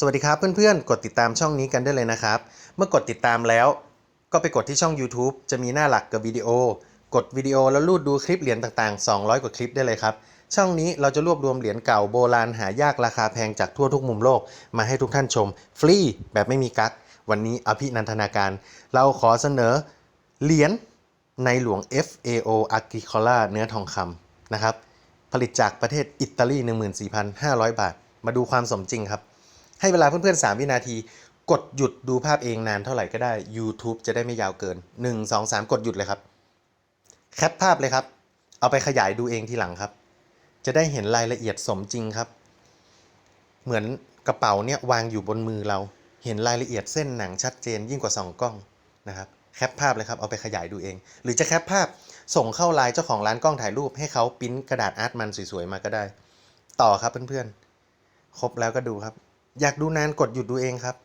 สวัสดีครับเพื่อนๆ กดติดตามช่องนี้กันได้เลยนะครับ เมื่อกดติดตามแล้ว ก็ไปกดที่ช่อง YouTube จะมีหน้าหลักกับวิดีโอ กดวิดีโอแล้วลูดดูคลิปเหรียญต่างๆ 200 กว่าคลิปได้เลยครับ ช่องนี้เราจะรวบรวมเหรียญเก่าโบราณหายากราคาแพงจากทั่วทุกมุมโลก มาให้ทุกท่านชม ฟรีแบบไม่มีกั๊กวันนี้อภินันทนาการ เราขอเสนอเหรียญในหลวง FAO Agricola เนื้อทองคำนะครับผลิตจากประเทศอิตาลี 14,500 บาท มาดูความสมจริงครับ ให้เวลาเพื่อนๆ 3 วินาที กดหยุดดูภาพเองนานเท่าไหร่ก็ได้ YouTube จะได้ไม่ยาวเกิน 1 2 3 กดหยุดเลยครับ แคปภาพเลยครับ เอาไปขยายดูเองทีหลังครับ จะได้เห็นรายละเอียดสมจริงครับ เหมือนกระเป๋าเนี่ยวางอยู่บนมือเรา เห็นรายละเอียดเส้นหนังชัดเจนยิ่งกว่าสองกล้องนะครับแคปภาพเลยครับ เอาไปขยายดูเอง หรือจะแคปภาพส่งเข้าไลน์เจ้าของร้านกล้องถ่ายรูปให้เขาปิ้นกระดาษอาร์ตมันสวยๆมาก็ได้ ต่อครับเพื่อนๆ ครบแล้วก็ดูครับ อยากดูนานกดหยุดดูเองครับ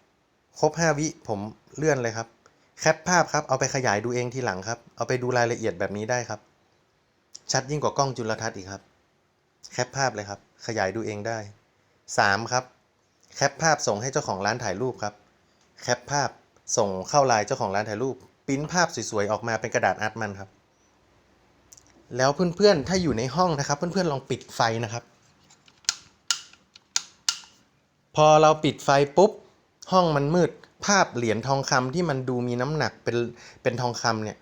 ครบ 5 วิผมเลื่อนเลยครับ แคปภาพครับ เอาไปขยายดูเองทีหลังครับ เอาไปดูรายละเอียดแบบนี้ได้ครับ ชัดยิ่งกว่ากล้องจุลทรรศน์อีกครับ แคปภาพเลยครับ ขยายดูเองได้ 3 ครับ แคปภาพส่งให้เจ้าของร้านถ่ายรูปครับ แคปภาพส่งเข้าไลน์เจ้าของร้านถ่ายรูปปริ้นภาพสวยๆออกมาเป็นกระดาษอาร์ตมันครับ แล้วเพื่อนๆ ถ้าอยู่ในห้องนะครับ เพื่อนๆ ลองปิดไฟนะครับ พอเราปิดไฟปุ๊บ ห้องมันมืด ภาพเหรียญทองคำที่มันดูมีน้ำหนักเป็นเป็นทองคำเนี่ย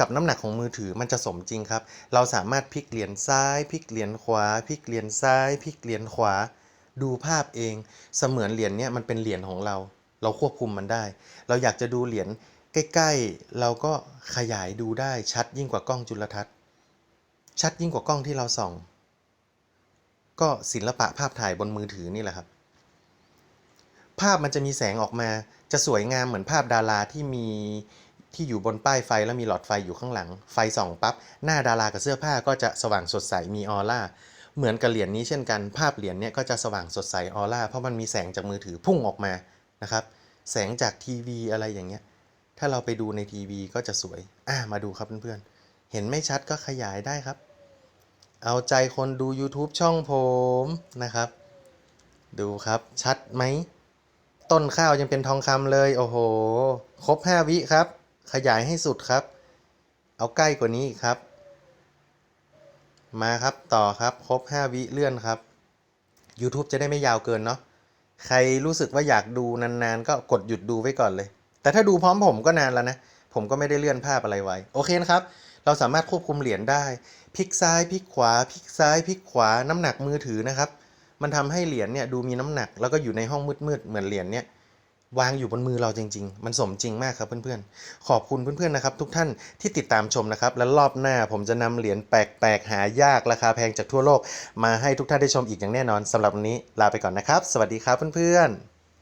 กับน้ำหนักของมือถือมันจะสมจริงครับ เราสามารถพลิกเหรียญซ้ายพลิกเหรียญขวาพลิกเหรียญซ้ายพลิกเหรียญขวา ดูภาพเองเสมือนเหรียญเนี่ยมันเป็นเหรียญของเรา เราควบคุมมันได้ เราอยากจะดูเหรียญใกล้ๆ เราก็ขยายดูได้ชัดยิ่งกว่ากล้องจุลทรรศน์ ชัดยิ่งกว่ากล้องที่เราส่อง ก็ศิลปะภาพถ่ายบนมือถือนี่แหละครับ ภาพมันจะมีแสงออกมา จะสวยงามเหมือนภาพดาราที่มีที่อยู่บนป้ายไฟแล้วมีหลอดไฟอยู่ข้างหลัง ไฟส่องปั๊บหน้าดารากับเสื้อผ้าก็จะสว่างสดใสมีออร่าเหมือนกับเหรียญนี้เช่นกัน ภาพเหรียญเนี้ยก็จะสว่างสดใสออร่าเพราะมันมีแสงจากมือถือพุ่งออกมานะครับแสงจากทีวีอะไรอย่างเงี้ยถ้าเราไปดูในทีวีก็จะสวยอ่ามาดูครับเพื่อนๆ เห็นไม่ชัดก็ขยายได้ครับ เอาใจคนดู YouTube ช่องผมนะครับ ดูครับชัดไหม ต้นข้าวยังเป็นทองคำเลย โอ้โห ครบ 5 วิครับ ขยายให้สุดครับ เอาใกล้กว่านี้อีกครับ มาครับต่อครับ ครบ 5 วิเลื่อนครับ YouTube จะได้ไม่ยาวเกินเนาะ ใครรู้สึกว่าอยากดูนานๆ ก็กดหยุดดูไว้ก่อนเลย แต่ถ้าดูพร้อมผมก็นานแล้วนะ ผมก็ไม่ได้เลื่อนภาพอะไรไว้ โอเคนะครับ เราสามารถควบคุมเหรียญได้ พลิกซ้ายพลิกขวา พลิกซ้ายพลิกขวา น้ำหนักมือถือนะครับ มันทำให้เหรียญเนี่ยดูมีน้ำหนัก แล้วก็อยู่ในห้องมืดๆเหมือนเหรียญเนี่ยวางอยู่บนมือเราจริง ๆ มันสมจริงมากครับเพื่อนๆ ขอบคุณเพื่อนๆนะครับทุกท่านที่ติดตามชมนะครับ และรอบหน้าผมจะนำเหรียญแปลกๆหายากราคาแพงจากทั่วโลก มาให้ทุกท่านได้ชมอีกอย่างแน่นอนสำหรับวันนี้ลาไปก่อนนะครับ สวัสดีครับเพื่อนๆ